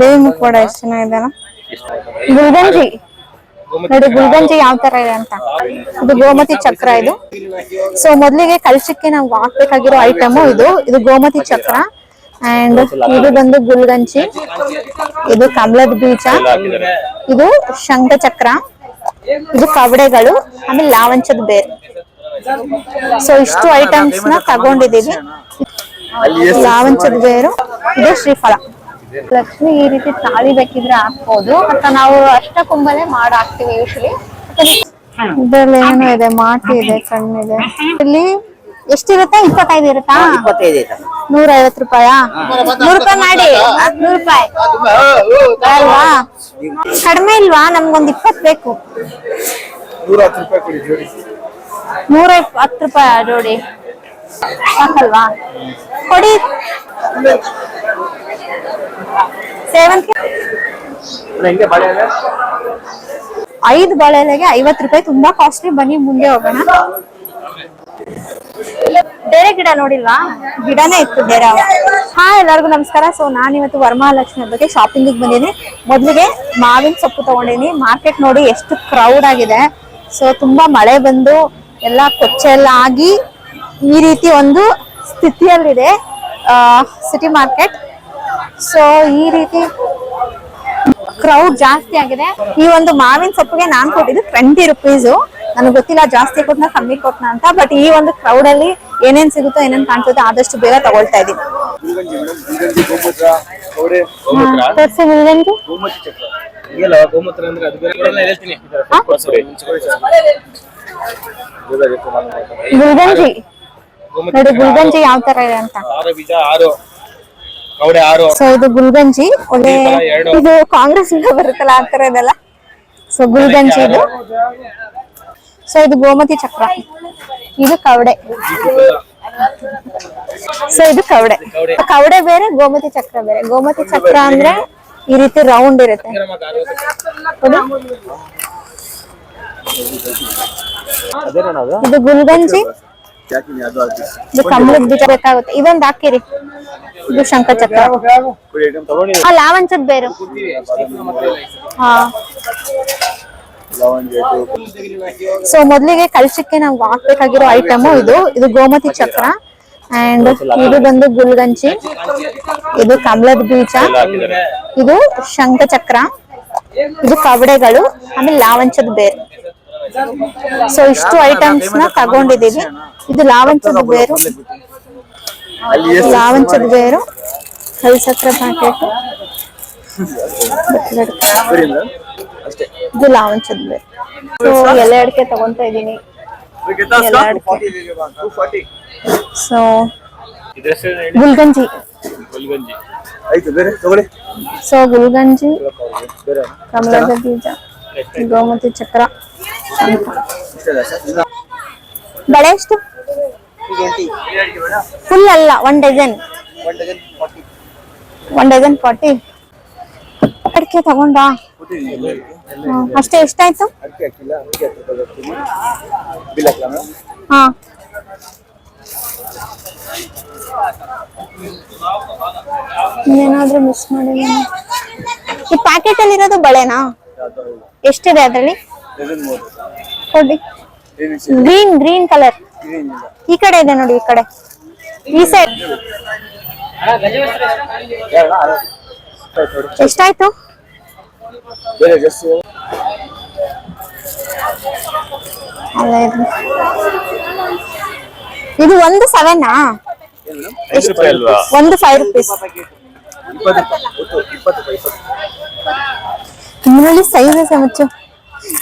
ದೇವಿ ಕೂಡ ಎಷ್ಟು ಚೆನ್ನಾಗಿದೆ ಗುಲ್ಗಂಜಿ. ನೋಡಿ ಗುಲ್ಗಂಜಿ ಯಾವ ತರ ಇದೆ ಅಂತ. ಇದು ಗೋಮತಿ ಚಕ್ರ ಇದು. ಸೊ ಮೊದಲಿಗೆ ಕಲಶಕ್ಕೆ ನಾವು ಹಾಕ್ಬೇಕಾಗಿರೋ ಐಟಮ್ ಇದು. ಇದು ಗೋಮತಿ ಚಕ್ರ. ಅಂಡ್ ಇದು ಬಂದು ಗುಲ್ಗಂಜಿ. ಇದು ಕಮಲದ ಬೀಜ. ಇದು ಶಂಖ ಚಕ್ರ. ಇದು ಕವಡೆಗಳು. ಆಮೇಲೆ ಲಾವಂಚದ ಬೇರು ಸೊ ಇಷ್ಟು ಐಟಮ್ಸ್ನ ತಗೊಂಡಿದೀವಿ ಲಾವಂಚದ ಬೇರು. ಇದು ಶ್ರೀಫಲ. ಲಕ್ಷ್ಮಿ ಈ ರೀತಿ ತಾಳಿ ಬೇಕಿದ್ರೆ ಹಾಕ್ಬೋದು. ಮತ್ತೆ ನಾವು ಅಷ್ಟ ಕುಂಬಲೆ ಮಾಡಿ ಹಾಕ್ತಿವಿ ಯೂಶಲಿ ಇದ್ರಲ್ಲಿ ಏನೋ ಇದೆ ಮಾಟಿ ಇದೆ ಕಣ್ಣಿದೆ ಇಲ್ಲಿ ಎಷ್ಟಿರುತ್ತಾ? ಇಪ್ಪತ್ತೈದು ಇರುತ್ತಾ? ನೂರ ಐವತ್ ರೂಪಾಯ? ನೂರು ರೂಪಾಯಿ ಮಾಡಿ. ನೂರು ರೂಪಾಯಿ. ಅಲ್ವಾ? ಕಡಿಮೆ ಇಲ್ವಾ? ನಮ್ಗೊಂದ್ ಇಪ್ಪತ್ ಬೇಕು. ನೂರ ಹತ್ತು ರೂಪಾಯಿ ಕೊಡಿ ಜೋಡಿ. ನೂರ ಹತ್ತು ರೂಪಾಯಿ ಜೋಡಿ. ಸಾಕಲ್ವಾ? ಕೊಡಿ. ಸೇವಂತಿಗೆ? ಐದು ಬಾಳೆ ಎಲೆಗೆ ಐವತ್ತು ರೂಪಾಯಿ. ತುಂಬಾ ಕಾಸ್ಟ್ಲಿ ಬನ್ನಿ ಮುಂದೆ ಹೋಗೋಣ. ಬೇರೆ ಗಿಡ ನೋಡಿಲ್ವಾ? ಗಿಡನೇ ಇತ್ತು ಬೇರೆ. ಹಾ ಎಲ್ಲರಿಗೂ ನಮಸ್ಕಾರ. ಸೊ ನಾನಿವತ್ತು ವರಮಹಾಲಕ್ಷ್ಮಿ ಬಗ್ಗೆ ಶಾಪಿಂಗ್ ಬಂದಿನಿ. ಮೊದಲಿಗೆ ಮಾವಿನ ಸೊಪ್ಪು ತಗೊಂಡಿನಿ. ಮಾರ್ಕೆಟ್ ನೋಡಿ ಎಷ್ಟು ಕ್ರೌಡ್ ಆಗಿದೆ. ಸೊ ತುಂಬಾ ಮಳೆ ಬಂದು ಎಲ್ಲ ಕೊಚ್ಚೆ ಎಲ್ಲ ಆಗಿ ಈ ರೀತಿ ಒಂದು ಸ್ಥಿತಿಯಲ್ಲಿದೆ. ಸಿಟಿ ಮಾರ್ಕೆಟ್ ಸೊ ಈ ರೀತಿ ಕ್ರೌಡ್ ಜಾಸ್ತಿ ಆಗಿದೆ. ಈ ಒಂದು ಮಾವಿನ ಸೊಪ್ಪಿಗೆ ನಾನ್ ಕೊಟ್ಟಿದ್ದು ಟ್ವೆಂಟಿ ರುಪೀಸ್ ನನಗೆ ಗೊತ್ತಿಲ್ಲ ಜಾಸ್ತಿ ಕೊಟ್ನ ಕಮ್ಮಿ ಕೊಟ್ನ ಅಂತ ಬಟ್ ಈ ಒಂದು ಕ್ರೌಡ್ ಅಲ್ಲಿ ಏನೇನ್ ಸಿಗುತ್ತೋ ಏನೇನ್ ಕಾಣ್ಸುತ್ತೋ ಆದಷ್ಟು ಬೇಗ ತಗೊಳ್ತಾ ಇದೀನಿ? ಗುಲ್ಗಂಜಿ ನೋಡಿ ಗುಲ್ಗಂಜಿ ಯಾವ ತರ ಇದೆ ಅಂತ ಆರು ಬೀಜ ಆರು ಕವಡೆ ಆರು ಸೊ ಇದು ಗುಲ್ಗಂಜಿ. ಒಳ್ಳೆ ಇದು ಕಾಂಗ್ರೆಸ್ ಇಂದ ಬರುತ್ತಲ್ಲ ಆ ತರ ಇದೆಲ್ಲ. ಸೊ ಗುಲ್ಗಂಜಿ ಇದು. ಸೊ ಇದು ಗೋಮತಿ ಚಕ್ರ. ಇದು ಕವಡೆ. ಸೊ ಇದು ಕವಡೆ. ಕವಡೆ. ಬೇರೆ ಗೋಮತಿ ಚಕ್ರ ಬೇರೆ. ಗೋಮತಿ ಚಕ್ರ ಅಂದ್ರೆ ಈ ರೀತಿ ರೌಂಡ್ ಇರುತ್ತೆ. ಇದು ಗುಲ್ಗಂಜಿ. ಯಾಕಿನಿ ಅದು ಹಾಕಿ ಇದು ಕಮಲದ ಬೀಜ ಬೇಕಾಗುತ್ತೆ ಇದೊಂದು ಹಾಕಿರಿ ಇದು ಶಂಖ ಚಕ್ರ ಕೊಡಿ ಐಟಮ್ ತಗೊಂಡಿ ಆ ಲಾವಂಚದ ಬೇರು ಹಾ ಲವಂಗಿ ಆಯ್ತು ಸೊ ಮೊದ್ಲಿಗೆ ಕಲಶಕ್ಕೆ ನಾವು ಹಾಕ್ಬೇಕಾಗಿರೋ ಐಟಮ್ ಇದು. ಇದು ಗೋಮತಿ ಚಕ್ರ. ಅಂಡ್ ಇದು ಬಂದು ಗುಲ್ಗಂಜಿ. ಇದು ಕಮಲದ ಬೀಜ. ಇದು ಶಂಖ ಚಕ್ರ ಇದು ಕವಡೆಗಳು. ಆಮೇಲೆ ಲಾವಂಚದ ಬೇರು. ಸೊ ಇಷ್ಟು ಐಟಮ್ಸ್ನ ತಗೊಂಡಿದೀವಿ ಇದು ಲಾವಂಚದ ಬೇರು. ಅಲ್ಲಿ ಎಷ್ಟು ಲಾವಂಚದ ಬೇರು. ಕಲ್ಸಕ್ರ ಪ್ಯಾಕೆಟ್ ಬರೀ ಮೇಡಮ್ ಅಷ್ಟೇ ಇದು ಲಾವಂಚದ ಬೇರು. ಸೊ ಎಲೆ ಅಡಿಕೆ ತಗೊಂತ ಇದೀನಿ ಎಲ್ಲ ಅಡಿಕೆ. ಟೂ ಫಾರ್ಟಿ ಸೊ ಇದ್ರ ಹೆಸರು ಹೇಳಿ ಗುಲ್ಗಂಜಿ. ಗುಲ್ಗಂಜಿ ಆಯ್ತು ಬೇರೆ ತಗೊಳ್ಳಿ. ಸೊ ಗುಲ್ಗಂಜಿ ಬೇರೆ ಕಮಲದ ಬೀಜ. ಗೋಮತಿ ಚಕ್ರ. ಬಳೆ ಎಷ್ಟು? ಫುಲ್ ಅಲ್ಲ one dozen one dozen forty ಅಡಿಕೆ ತಗೊಂಡಾ. ಅಷ್ಟೇ ಎಷ್ಟಾಯ್ತು? ಹಾ. ಏನಾದ್ರೂ ಮಿಸ್ ಮಾಡಿದ್ದೀನಿ ಈ ಪ್ಯಾಕೆಟ್ ಅಲ್ಲಿ ಇರೋದು ಬಳೆನಾ? ಎಷ್ಟಿದೆ ಅದರಲ್ಲಿ? ಕೊಡಿ. ಗ್ರೀನ್ ಗ್ರೀನ್ ಕಲರ್ ಈ ಕಡೆ ಇದೆ ನೋಡಿ ಈ ಕಡೆ. ಈ ಸೈಡ್. ಎಷ್ಟಾಯ್ತು? ಇದು. ಒಂದು ಸೆವೆನಾ ಒಂದು ಫೈವ್ ರುಪೀಸ್ ಇದರಲ್ಲಿ ಸೈಜ್ ಸಮಚ್ಚು ಮುಚ್ಚು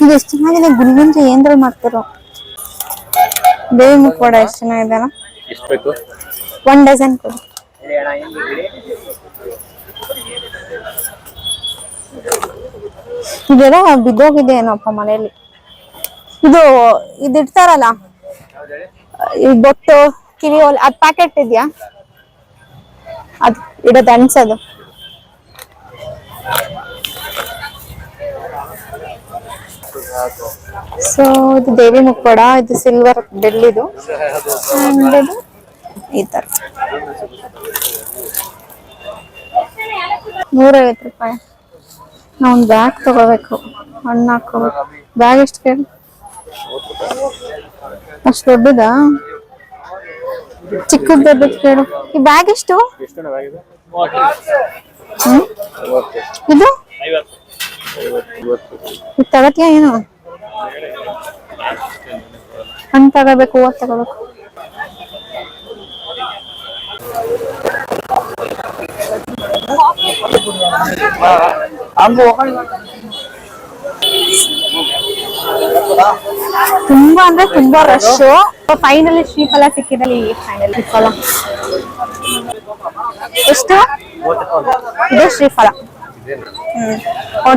ಇದು ಎಷ್ಟು ಚೆನ್ನಾಗಿದೆ ಗುಲ್ಗಂಜಿ ಏನ್ರಲ್ಲಿ ಮಾಡ್ತಿರೋ? ಬೇವಿ ಕೂಡ ಎಷ್ಟು ಬೇಕು? ಒನ್ ಡಜನ್ ಕೊಡಿ. ಇದೆಲ್ಲ ಬಿದ್ದೋಗಿದೆ ಏನೋಪ್ಪ ಮನೆಯಲ್ಲಿ. ಇದು ಇದಿಡ್ತಾರಲ್ಲ ಈ ಬೊಟ್ಟು ಕಿವಿ ಓಲೆ ಅದ್ ಪ್ಯಾಕೆಟ್ ಇದೆಯಾ? ಅದ್ ಇಡೋದು ಅನ್ಸೋದು. ಸೊ ಇದು ದೇವಿ ಮುಖವಾಡ ಇದು ಸಿಲ್ವರ್ ಬೆಳ್ಳಿದು ಆ್ಯಂಡ್ ಇದು ಈ ತರ. ನೂರೈವತ್ತು ರೂಪಾಯಿ. ನಾವು ಬ್ಯಾಗ್ ತಗೋಬೇಕು. ಹಣ್ಣು ಹಾಕೋಬೇಕು ಬ್ಯಾಗ್ ಎಷ್ಟು ಕೇಳಿ? ಅಷ್ಟು ದೊಡ್ಡದಾ? ಚಿಕ್ಕದ ದೊಡ್ಡದು ಕೇಳು. ಈ ಬ್ಯಾಗ್ ಎಷ್ಟು? ಇದು? ಇದು? ತಗತ್ಯಾ ಏನು? ಹಣ್ಣು ತಗೋಬೇಕು ಹೂವು ತಗೋಬೇಕು. ತುಂಬಾ ಅಂದ್ರೆ ತುಂಬಾ ರಶ್ ಫೈನಲಿ ಶ್ರೀಫಲ ಸಿಕ್ಕಿದಲ್ಲಿ ಫೈನಲ್ ಶ್ರೀಫಲ ಎಷ್ಟು? ಇದು ಶ್ರೀಫಲ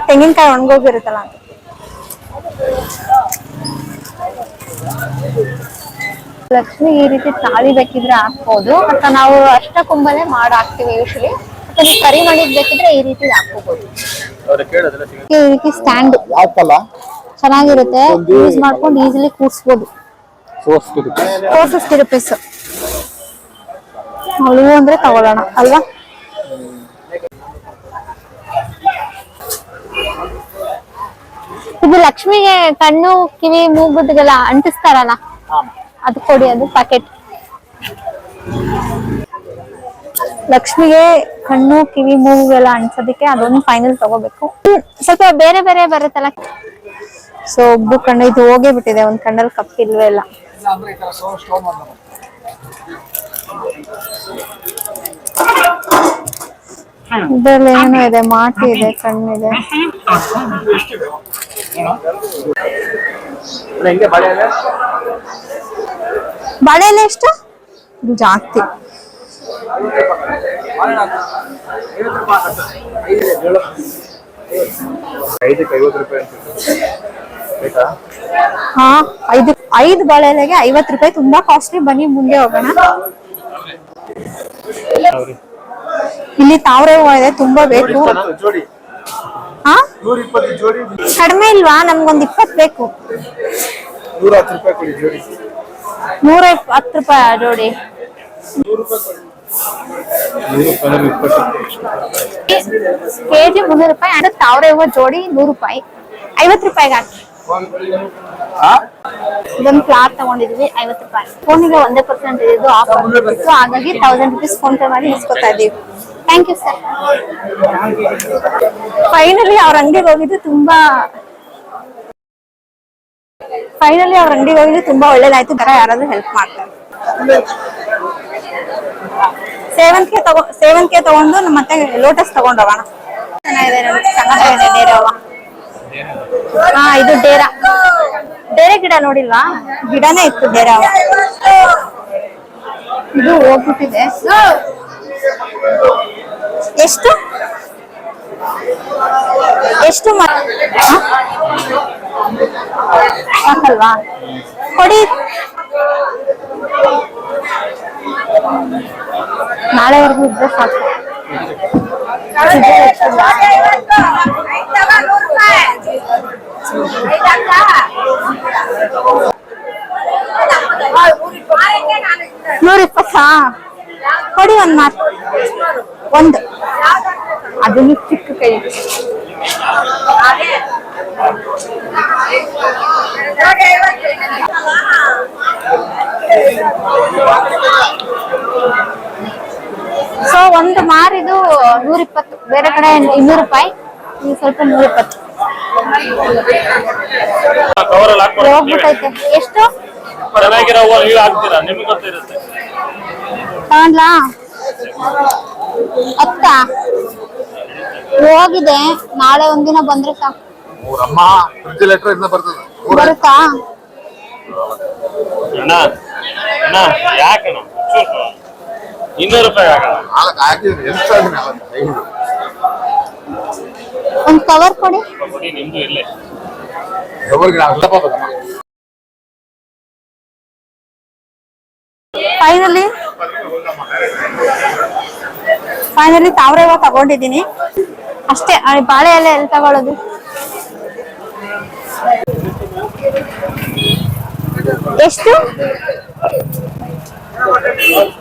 ತೆಂಗಿನಕಾಯಿ ಒಣಗೋಗಿರುತ್ತಲ್ಲ? ಲಕ್ಷ್ಮಿ ಈ ರೀತಿ ತಾಳಿ ಬೇಕಿದ್ರೆ ಹಾಕ್ಬೋದು. ಮತ್ತ ನಾವು ಅಷ್ಟ ಕುಂಬಲೆ ಮಾಡಿ ಹಾಕ್ತಿವಿ ಯೂಶಲಿ ಮತ್ತೆ ನೀವು ಕರಿ ಮಾಡಿದ್ ಬೇಕಿದ್ರೆ ಈ ರೀತಿ ಹಾಕೋಬಹುದು ಅವ್ರ ಕೇಳೋದಿಲ್ಲ ಈ ರೀತಿ ಸ್ಟ್ಯಾಂಡ್ ಹಾಕಲ್ಲ ಚೆನ್ನಾಗಿರುತ್ತೆ. ಯೂಸ್ ಮಾಡ್ಕೊಂಡು ಈಸಿಲಿ ಕೂರ್ಸ್ಬೋದು. ಫೋರ್ ಫಿಫ್ಟಿ ರುಪೀಸ್ ಅವಳು ಅಂದ್ರೆ ತಗೊಳ್ಳೋಣ ಅಲ್ವಾ? ಇದು ಲಕ್ಷ್ಮಿಗೆ ಕಣ್ಣು ಕಿವಿ ಮೂಗುದಿಗೆಲ್ಲ ಅಂಟಿಸ್ತಾರಲ್ಲ? ಅದು ಕೊಡಿ ಅದು ಪ್ಯಾಕೆಟ್ ಲಕ್ಷ್ಮಿಗೆ ಕಣ್ಣು ಕಿವಿ ಮೂಗುಗೆಲ್ಲ ಅಂಟಿಸೋದಕ್ಕೆ ಅದೊಂದು ಫೈನಲ್ ತಗೋಬೇಕು. ಸ್ವಲ್ಪ ಬೇರೆ ಬೇರೆ ಬರುತ್ತಲ್ಲ? ಸೊ ಒಬ್ಬ ಕಣ್ಣು ಇದು ಹೋಗೇ ಬಿಟ್ಟಿದೆ ಒಂದ್ ಕಣ್ಣಲ್ಲಿ ಕಪ್ಪಿಲ್ವೇ ಇಲ್ಲ. ಇದ್ರಲ್ಲಿ ಏನೋ ಇದೆ ಮಾಟಿ ಇದೆ ಕಣ್ಣಿದೆ ಹಿಂಗೆ ಬಾಳೆ ಎಲೆ? ಬಾಳೆ ಎಲೆ ಎಷ್ಟು ಜಾಸ್ತಿ. ಹಾ, ಐದು ಐದು ಬಳೆಲೆಗೆ ಐವತ್ತು ರೂಪಾಯಿ ತುಂಬಾ ಕಾಸ್ಟ್ಲಿ ಬನ್ನಿ, ಮುಂದೆ ಹೋಗೋಣ. ಇಲ್ಲಿ ತಾವ್ರೆ ಹೂವ ಇದೆ ತುಂಬಾ ಬೇಕು. ಹಾ ಕಡಿಮೆ ಇಲ್ವಾ? ನಮ್ಗೊಂದ್ ಇಪ್ಪತ್ ಬೇಕು. ನೂರ ಹತ್ತು ರೂಪಾಯಿ ಜೋಡಿ. ಕೆಜಿ ಮುನ್ನೂರು ರೂಪಾಯಿ. ಅಂದ್ರೆ ತಾವ್ರೆ ಹೂವ ಜೋಡಿ ನೂರು ರೂಪಾಯಿ. ಐವತ್ತು ರೂಪಾಯಿಗೆ ಹಾಕಿ. ಇದೊಂದು ಕ್ಲಾತ್ ತಗೊಂಡಿದ್ವಿ, ಐವತ್ತು ರೂಪಾಯಿ. ಫೋನಿಗೆ ಒಂದೇ ಪರ್ಸೆಂಟ್ ಇದ್ದು ಆಫರ್ ಇತ್ತು ಹಾಗಾಗಿ ತೌಸಂಡ್ ರುಪೀಸ್ ಫೋನ್ ಪೇ ಮಾಡಿ ಇಸ್ಕೊತಾ ಇದೀವಿ. ಥ್ಯಾಂಕ್ ಯು ಸರ್ ಫೈನಲಿ ಅವ್ರ ಅಂಗಡಿಗೆ ಹೋಗಿದ್ದು ತುಂಬಾ ಫೈನಲಿ ಅವ್ರ ಅಂಗಡಿಗೆ ಹೋಗಿದ್ದು ತುಂಬಾ ಒಳ್ಳೇದಾಯ್ತು. ಬರ ಯಾರಾದ್ರೂ ಹೆಲ್ಪ್ ಮಾಡ್ತಾರೆ. ಸೇವಂತಿಗೆ ತಗೋ ಸೇವಂತಿಗೆ ತಗೊಂಡು ನಮ್ಮ ಮತ್ತೆ ಲೋಟಸ್ ತಗೊಂಡ್ ಹೋಗೋಣ ಚೆನ್ನಾಗಿದೆ ನೋಡಿ ಸಂಗತಿ ಹಾ, ಇದು ಡೇರ. ಡೇರೆ ಗಿಡ ನೋಡಿಲ್ವಾ? ಗಿಡನೇ ಇತ್ತು ಡೇರ ಇದು ಹೋಗ್ಬಿಟ್ಟಿದೆ. ಎಷ್ಟು? ಎಷ್ಟು? ಸಾಕಲ್ವಾ? ಕೊಡಿ. ನಾಳೆವರೆಗೂ ಇದ್ರೆ ಸಾಕು. ನೂರ ಇಪ್ಪತ್ತಾ ಕೊಡಿ ಒಂದ್ ಮಾತು. ಒಂದು. ಅದು ನೀವು ಚಿಕ್ಕ ಕೈ. ಸೊ ಒಂದು ಮಾರಿದು ನೂರಿಪ್ಪತ್ತು. ಬೇರೆ ಕಡೆ ಇನ್ನೂರು ರೂಪಾಯಿ. ಸ್ವಲ್ಪ ನೂರಿಪ್ಪತ್ತು. ಹೋಗ್ಬಿಟ್ಟೈತೆ. ಎಷ್ಟು? ಚೆನ್ನಾಗಿರೋ ಹೂವು ನೀವು ಹಾಕ್ತೀರಾ? ನಿಮ್ಗೆ ಗೊತ್ತಿರುತ್ತೆ. ತಗೊಂಡ್ಲಾ ಹತ್ತ ಹೋಗಿದೆ. ನಾಳೆ ಒಂದಿನ ಬಂದ್ರೆ ಸಾಕು. ಮೂರಮ್ಮ ಫ್ರಿಜ್ ಲೆಟರ್ ಇಂದ ಬರ್ತದೆ. ಬರುತ್ತಾ? ಅಣ್ಣ ಅಣ್ಣ ಯಾಕಣ್ಣ ಚೂರು ಇನ್ನೂರು ರೂಪಾಯಿ ಹಾಕೋಣ ಹಾಕಿದ್ರೆ ಎಷ್ಟು ಒಂದು ಕವರ್ ಕೊಡಿ. ಫೈನಲಿ ಫೈನಲಿ ಇವಾಗ ತಗೊಂಡಿದ್ದೀನಿ. ಅಷ್ಟೇ ಬಾಳೆ ಎಲೆ ಎಲ್ಲಿ ತಗೊಳ್ಳೋದು ಎಷ್ಟು?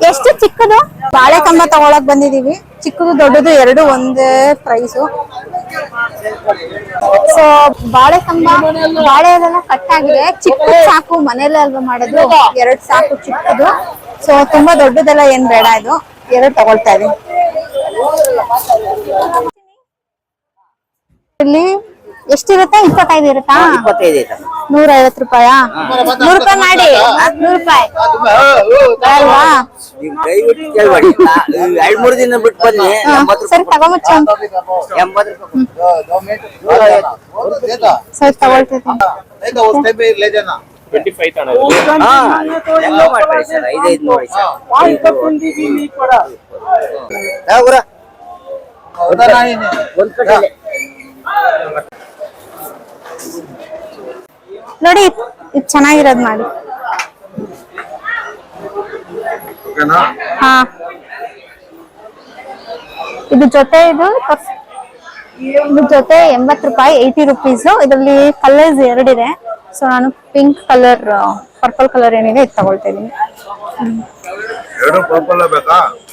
ಎಷ್ಟು ಚಿಕ್ಕದು? ಬಾಳೆ ಕಂಬ ತಗೊಳಕ್ ಬಂದಿದೀವಿ ಚಿಕ್ಕದು ದೊಡ್ಡದು ಎರಡು, ಒಂದೇ ಪ್ರೈಸು ಸೊ ಬಾಳೆ ಕಂಬ ಬಾಳೆ ಅದೆಲ್ಲ ಕಟ್ ಆಗಿದೆ. ಚಿಕ್ಕ ಸಾಕು, ಮನೆಯಲ್ಲೇ ಅಲ್ವಾ ಮಾಡೋದು? ಎರಡ್ ಸಾಕು ಚಿಕ್ಕದು. ಸೊ ತುಂಬಾ ದೊಡ್ಡದೆಲ್ಲ ಏನ್ ಬೇಡ ಇದು. ಎರಡು ತಗೊಳ್ತಾ ಇದೀನಿ ಎಷ್ಟಿರುತ್ತೆ? ಇಪ್ಪತ್ತೈದು ಇರುತ್ತಾ? ಇಪ್ಪತ್ತೈದು ಐತೆ ನೂರ ಐವತ್ತು ರೂಪಾಯಾ ನೂರು ರೂಪಾಯಿ ಮಾಡಿ. ನೂರು ರೂಪಾಯಿ. ಅಲ್ವಾ? ನೀವು ದಯವಿಟ್ಟು ಕೇಳ್ಬೇಡಿ. ಎರಡ್ ಮೂರ್ ದಿನ ಬಿಟ್ಟು ಬನ್ನಿ. ಎಂಬತ್ತು ಸರಿ ತಗೊಂಬಚ್ಚ ಎಂಬತ್ತು ರೂಪಾಯಿ ಸರಿ ತಗೊಳ್ತೀನಿ ಟ್ವೆಂಟಿ ಫೈವ್ ಸರ್. ಐದೈದು ನೋಡಿ ಸರ್? ಒಂದ್ ಕಡೆ. ನೋಡಿ ಇದು ಚೆನ್ನಾಗಿರೋದ್ ಮಾಡಿ. ಹಾ. ಇದು ಜೊತೆ ಇದು ಇದು ಜೊತೆ ಎಂಬತ್ ರೂಪಾಯಿ ಏಯ್ಟಿ ರುಪೀಸ್. ಇದರಲ್ಲಿ ಕಲರ್ಸ್ ಎರಡಿದೆ. ಸೊ ನಾನು ಪಿಂಕ್ ಕಲರ್ ಪರ್ಪಲ್ ಕಲರ್ ಏನಿದೆ ಇದು ತಗೊಳ್ತಾ ಇದೀನಿ.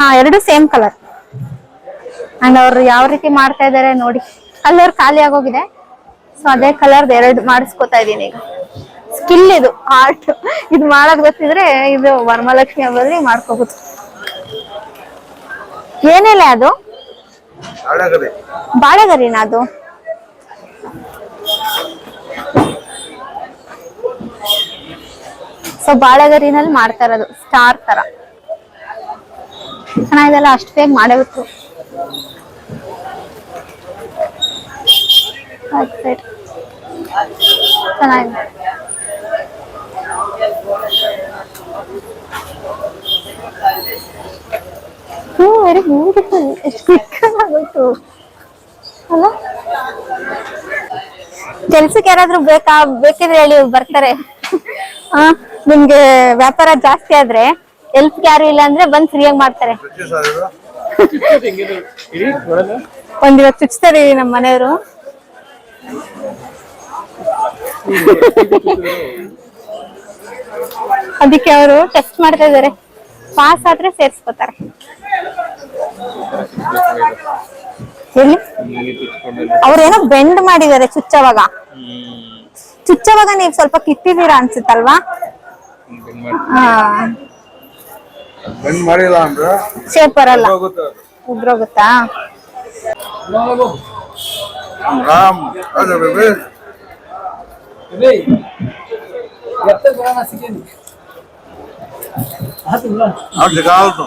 ಹಾ ಎರಡು ಸೇಮ್ ಕಲರ್. ಅಂಡ್ ಅವ್ರು ಯಾವ ರೀತಿ ಮಾಡ್ತಾ ಇದಾರೆ ನೋಡಿ. ಕಲರ್ ಖಾಲಿ ಆಗೋಗಿದೆ. ಸೊ ಅದೇ ಕಲರ್ ಎರಡು ಮಾಡಿಸ್ಕೊತಾ ಇದೀನಿ ಈಗ. ಸ್ಕಿಲ್ ಇದು ಆರ್ಟ್ ಇದು ಮಾಡೋದ್ ಗೊತ್ತಿದ್ರೆ ಇದು ವರಮಹಾಲಕ್ಷ್ಮಿ ಹಬ್ಬದಲ್ಲಿ ಮಾಡ್ಕೋಬಹುದು ಏನೆಲ್ಲ ಅದು? ಬಾಳೆಗರಿನ ಅದು? ಸೊ ಬಾಳೆಗರಿನಲ್ಲಿ ಮಾಡ್ತಾರದು ಸ್ಟಾರ್ ತರ. ಚೆನ್ನಾಗಿದೆಲ್ಲ ಅಷ್ಟು ಬೇಗ ಮಾಡೇ ಬಿಟ್ರು ಸರಿ. ಚೆನ್ನಾಗಿದೆ. ಹ್ಞೂ ವೆರಿ ಬ್ಯೂಟಿಫುಲ್ ಎಷ್ಟು ಅಲ್ಲ ಕೆಲ್ಸಕ್ಕೆ ಯಾರಾದ್ರೂ ಬೇಕಾ? ಬೇಕಿದ್ರೆ ಹೇಳಿ ಬರ್ತಾರೆ. ಹಾ ನಿಮ್ಗೆ ವ್ಯಾಪಾರ ಜಾಸ್ತಿ ಆದ್ರೆ ಹೆಲ್ಪ್ ಯಾರು ಇಲ್ಲ ಅಂದ್ರೆ ಬಂದ್ ಫ್ರೀಯಾಗಿ ಮಾಡ್ತಾರೆ. ಒಂದಿವತ್ತು ಚುಚ್ತಾರೆ ನಮ್ಮ ಮನೆಯವರು. ಅದಕ್ಕೆ ಅವರು ಟೆಸ್ಟ್ ಮಾಡ್ತಾ ಇದಾರೆ ಪಾಸ್ ಆದ್ರೆ ಸೇರ್ಸ್ಕೊತಾರೆ. ಅವ್ರೇನೋ ಬೆಂಡ್ ಮಾಡಿದ್ದಾರೆ ಚುಚ್ಚವಾಗ. ಚುಚ್ಚವಾಗ ನೀವ್ ಸ್ವಲ್ಪ ಕಿತ್ತಿದೀರಾ ಅನ್ಸುತ್ತಲ್ವಾ? ಶೇಪ್ ಬರಲ್ಲ. ಉಗ್ರೋಗುತ್ತಾ ರಾಮ್ ಅದು ಬೇಬಿ ಅದು ಕಾಲ್ತು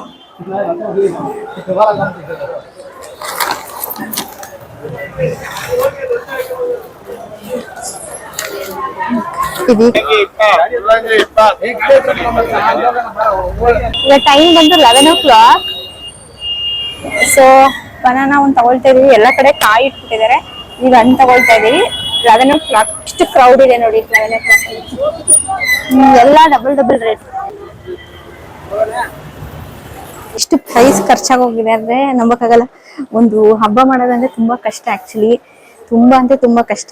ಇದು ಈಗ ಟೈಮ್ ಬಂದು eleven o'clock so banana ಒಂದ್ ತಗೊಳ್ತಾ ಇದೀವಿ ಎಲ್ಲ ಕಡೆ ಕಾಯಿ ಇಟ್ಬಿಟ್ಟಿದ್ದಾರೆ ಈಗ ಹಣ್ಣು ತಗೊಳ್ತಾ ಇದೀವಿ. ಲೆವೆನ್ ಓ ಕ್ಲಾಕ್ ಇಷ್ಟು ಕ್ರೌಡ್ ಇದೆ ನೋಡಿ ಲೆವೆನ್ ಎಲ್ಲ ಡಬಲ್ ಡಬಲ್ ರೇಟ್ ಎಷ್ಟು ಪ್ರೈಸ್ ಖರ್ಚಾಗೋಗಿದೆ ಅಂದ್ರೆ ನಂಬಕ್ಕಾಗಲ್ಲ. ಒಂದು ಹಬ್ಬ ಮಾಡೋದಂದ್ರೆ ತುಂಬಾ ಕಷ್ಟ ಆಕ್ಚುಲಿ ತುಂಬಾ ಅಂದ್ರೆ ತುಂಬಾ ಕಷ್ಟ.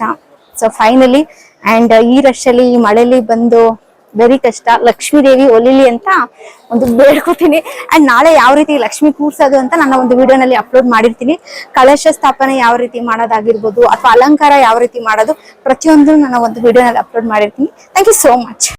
ಸೊ ಫೈನಲಿ ಅಂಡ್ ಈ ರಶ್ ಅಲ್ಲಿ ಈ ಮಳೆಯಲ್ಲಿ ಬಂದು ವೆರಿ ಕಷ್ಟ ಲಕ್ಷ್ಮೀ ದೇವಿ ಒಲಿಲಿ ಅಂತ ಒಂದು ಬೇಡ್ಕೋತೀನಿ. ಅಂಡ್ ನಾಳೆ ಯಾವ ರೀತಿ ಲಕ್ಷ್ಮಿ ಕೂರ್ಸೋದು ಅಂತ ನನ್ನ ಒಂದು ವಿಡಿಯೋನಲ್ಲಿ ಅಪ್ಲೋಡ್ ಮಾಡಿರ್ತೀನಿ. ಕಲಶ ಸ್ಥಾಪನೆ ಯಾವ ರೀತಿ ಮಾಡೋದಾಗಿರ್ಬೋದು ಅಥವಾ ಅಲಂಕಾರ ಯಾವ ರೀತಿ ಮಾಡೋದು ಪ್ರತಿಯೊಂದು ನನ್ನ ಒಂದು ವಿಡಿಯೋನಲ್ಲಿ ಅಪ್ಲೋಡ್ ಮಾಡಿರ್ತೀನಿ. Thank you so much